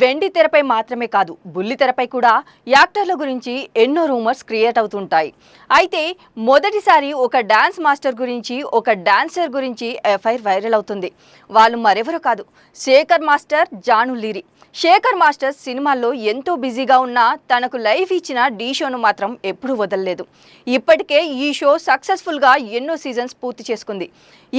వెండి తెరపై మాత్రమే కాదు బుల్లి తెరపై కూడా యాక్టర్ల గురించి ఎన్నో రూమర్స్ క్రియేట్ అవుతుంటాయి. అయితే మొదటిసారి ఒక డాన్స్ మాస్టర్ గురించి ఒక డాన్సర్ గురించి ఎఫ్ఐఆర్ వైరల్ అవుతుంది. వాళ్ళు మరెవరో కాదు శేఖర్ మాస్టర్ జాను లీరి. శేఖర్ మాస్టర్ సినిమాల్లో ఎంతో బిజీగా ఉన్నా తనకు లైఫ్ ఇచ్చిన డీ షోను మాత్రం ఎప్పుడూ వదలలేదు. ఇప్పటికే ఈ షో సక్సెస్ఫుల్గా ఎన్నో సీజన్స్ పూర్తి చేసుకుంది.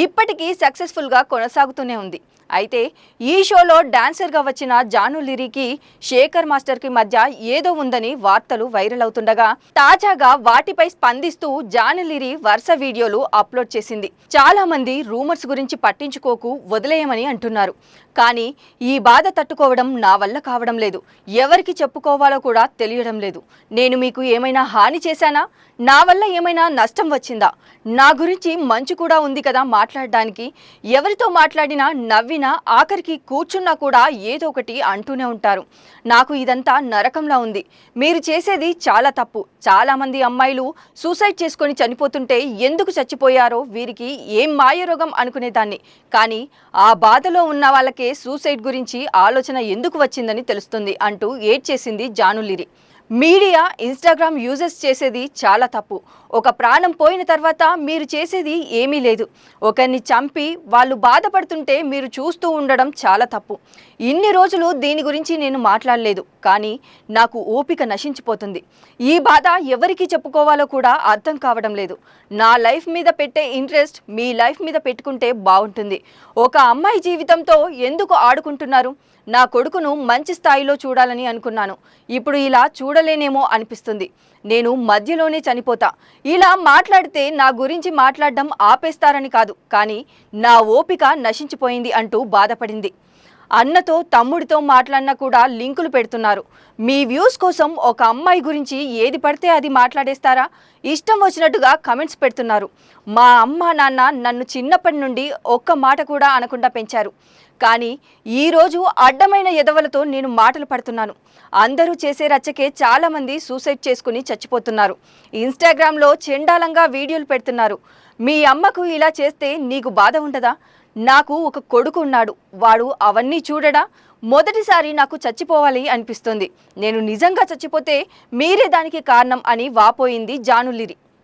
ఇప్పటికీ సక్సెస్ఫుల్గా కొనసాగుతూనే ఉంది. అయితే ఈ షోలో డాన్సర్గా వచ్చిన జాను లిరికి శేఖర్ మాస్టర్కి మధ్య ఏదో ఉందని వార్తలు వైరల్ అవుతుండగా తాజాగా వాటిపై స్పందిస్తూ జాను లిరి వరుస వీడియోలు అప్లోడ్ చేసింది. చాలా మంది రూమర్స్ గురించి పట్టించుకోకు వదిలేయమని అంటున్నారు. కానీ ఈ బాధ తట్టుకోవడం నా వల్ల కావడం లేదు. ఎవరికి చెప్పుకోవాలో కూడా తెలియడం లేదు. నేను మీకు ఏమైనా హాని చేశానా? నా వల్ల ఏమైనా నష్టం వచ్చిందా? నా గురించి మంచు కూడా ఉంది కదా మాట్లాడడానికి. ఎవరితో మాట్లాడినా నవ్వినా ఆఖరికి కూర్చున్నా కూడా ఏదో ఒకటి అంటూనే ఉంటారు. నాకు ఇదంతా నరకంలా ఉంది. మీరు చేసేది చాలా తప్పు. చాలామంది అమ్మాయిలు సూసైడ్ చేసుకొని చనిపోతుంటే ఎందుకు చచ్చిపోయారో వీరికి ఏం మాయరోగం అనుకునేదాన్ని. కానీ ఆ బాధలో ఉన్న వాళ్ళకే సూసైడ్ గురించి ఆలోచన ఎందుకు వచ్చిందని తెలుస్తుంది అంటూ ఏడ్ చేసింది జానులిరి. మీడియా ఇన్స్టాగ్రామ్ యూజెస్ చేసేది చాలా తప్పు. ఒక ప్రాణం పోయిన తర్వాత మీరు చేసేది ఏమీ లేదు. ఒకరిని చంపి వాళ్ళు బాధపడుతుంటే మీరు చూస్తూ ఉండడం చాలా తప్పు. ఇన్ని రోజులు దీని గురించి నేను మాట్లాడలేదు. కానీ నాకు ఓపిక నశించిపోతుంది. ఈ బాధ ఎవరికి చెప్పుకోవాలో కూడా అర్థం కావడం లేదు. నా లైఫ్ మీద పెట్టే ఇంట్రెస్ట్ మీ లైఫ్ మీద పెట్టుకుంటే బాగుంటుంది. ఒక అమ్మాయి జీవితంతో ఎందుకు ఆడుకుంటున్నారు? నా కొడుకును మంచి స్థాయిలో చూడాలని అనుకున్నాను. ఇప్పుడు ఇలా చూడలేనేమో అనిపిస్తుంది. నేను మధ్యలోనే చనిపోతా. ఇలా మాట్లాడితే నా గురించి మాట్లాడడం ఆపేస్తారని కాదు. కానీ నా ఓపిక నశించిపోయింది అంటూ బాధపడింది. అన్నతో తమ్ముడితో మాట్లాడినా కూడా లింకులు పెడుతున్నారు. మీ వ్యూస్ కోసం ఒక అమ్మాయి గురించి ఏది పడితే అది మాట్లాడేస్తారా? ఇష్టం వచ్చినట్టుగా కమెంట్స్ పెడుతున్నారు. మా అమ్మ నాన్న నన్ను చిన్నప్పటి నుండి ఒక్క మాట కూడా అనకుండా పెంచారు. కానీ ఈరోజు అడ్డమైన ఎదవలతో నేను మాటలు పడుతున్నాను. అందరూ చేసే రచ్చకే చాలామంది సూసైడ్ చేసుకుని చచ్చిపోతున్నారు. ఇన్స్టాగ్రామ్లో చెండాలంగా వీడియోలు పెడుతున్నారు. మీ అమ్మకు ఇలా చేస్తే నీకు బాధ ఉండదా? నాకు ఒక కొడుకు ఉన్నాడు. వాడు అవన్నీ చూడడా? మొదటిసారి నాకు చచ్చిపోవాలి అనిపిస్తుంది. నేను నిజంగా చచ్చిపోతే మీరే దానికి కారణం అని వాపోయింది జానులిరి.